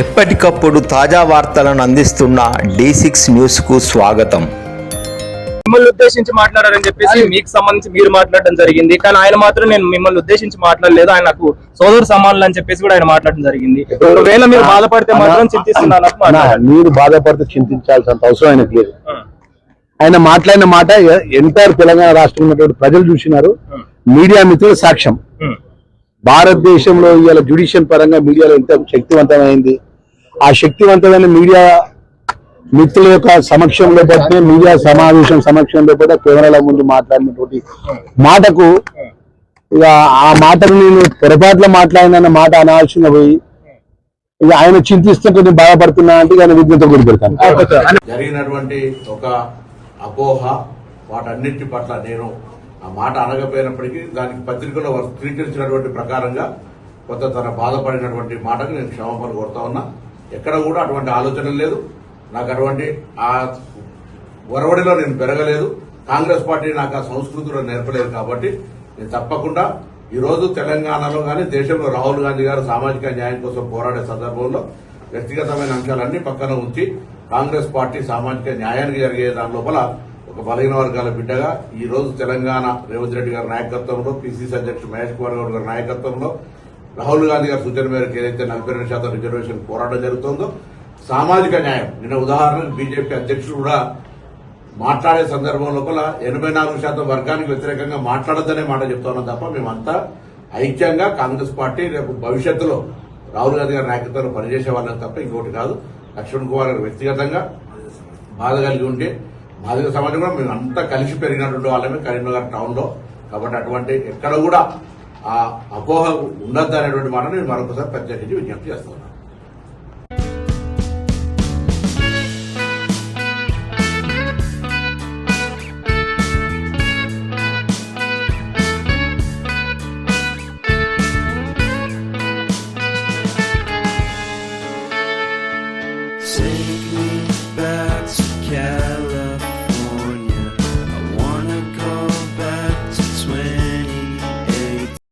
ఎప్పటికప్పుడు తాజా వార్తలను అందిస్తున్న డి సిక్స్ న్యూస్కు స్వాగతం. మిమ్మల్ని ఉద్దేశించి మాట్లాడారని చెప్పేసి మీకు సంబంధించి మీరు మాట్లాడడం జరిగింది. కానీ ఆయన మాత్రం నేను మిమ్మల్ని ఉద్దేశించి మాట్లాడలేదు. ఆయన నాకు సోదరు సమానులు అని చెప్పేసి కూడా ఆయన మాట్లాడడం జరిగింది. ఒకవేళ మీరు బాధపడితే మాత్రం చింతిస్తున్నాను. మీరు బాధపడితే చింతించాల్సినంత అవసరం ఆయనకు లేదు. ఆయన మాట్లాడిన మాట ఎంటైర్ తెలంగాణ రాష్ట్రం ఉన్నటువంటి ప్రజలు చూసినారు. మీడియా మిత్రుల సాక్ష్యం. భారతదేశంలో ఇవాళ జ్యుడిషియల్ పరంగా మీడియాలో ఎంత శక్తివంతమైంది. ఆ శక్తివంతమైన మీడియా మిత్రుల యొక్క సమక్షంలో బట్టే మీడియా సమావేశం సమక్షంలో కూడా కెమెరాల ముందు మాట్లాడినటువంటి మాటకు ఇక ఆ మాటను నేను పొరపాట్లో మాట్లాడిన మాట అనాల్సిన పోయి ఇక ఆయన చింతిస్తే కొంచెం బాధపడుతున్నా అంటే ఆయన విజ్ఞత గురి పెడతాను. జరిగినటువంటి ఒక అపోహ వాటన్నిటి పట్ల నేను ఆ మాట అనగపోయినప్పటికీ దానికి పత్రికలో స్వీకరించినటువంటి ప్రకారంగా కొంత తన బాధపడినటువంటి మాటకు నేను క్షమాపణ కోరుతా ఉన్నా. ఎక్కడ కూడా అటువంటి ఆలోచన లేదు. నాకు అటువంటి ఆ ఒరవడిలో నేను పెరగలేదు. కాంగ్రెస్ పార్టీ నాకు ఆ సంస్కృతిలో నేర్పలేదు కాబట్టి నేను తప్పకుండా ఈరోజు తెలంగాణలో కానీ దేశంలో రాహుల్ గాంధీ గారు సామాజిక న్యాయం కోసం పోరాడే సందర్భంలో వ్యక్తిగతమైన అంశాలన్నీ పక్కన ఉంచి కాంగ్రెస్ పార్టీ సామాజిక న్యాయానికి జరిగే దాని లోపల ఒక బలహీన వర్గాల బిడ్డగా ఈ రోజు తెలంగాణ రేవంత్ రెడ్డి గారి నాయకత్వంలో పిసిసి అధ్యక్షుడు మహేష్ కుమార్ గౌడ్ గారి నాయకత్వంలో రాహుల్ గాంధీ గారి సూచన మేరకు ఏదైతే నలభై రెండు శాతం రిజర్వేషన్ పోరాటం జరుగుతుందో సామాజిక న్యాయం. నిన్న ఉదాహరణకు బీజేపీ అధ్యక్షుడు కూడా మాట్లాడే సందర్భం లోపల ఎనభై నాలుగు శాతం వర్గానికి వ్యతిరేకంగా మాట్లాడద్దనే మాట చెప్తున్నాం తప్ప మేమంతా ఐక్యంగా కాంగ్రెస్ పార్టీ రేపు భవిష్యత్తులో రాహుల్ గాంధీ గారి నాయకత్వంలో పనిచేసే వాళ్ళని తప్ప ఇంకోటి కాదు. లక్ష్మణ్ కుమార్ గారు వ్యక్తిగతంగా బాధ కలిగి ఉంటే బాధిత సమాజం కూడా మేము అంతా కలిసి పెరిగినటువంటి వాళ్ళమే కరీంనగర్ టౌన్లో. కాబట్టి అటువంటి ఎక్కడ కూడా ఆ అపోహ ఉండొద్దనేటువంటి మాట నేను మరొకసారి ప్రత్యేకించి విజ్ఞప్తి చేస్తున్నాను Take me back to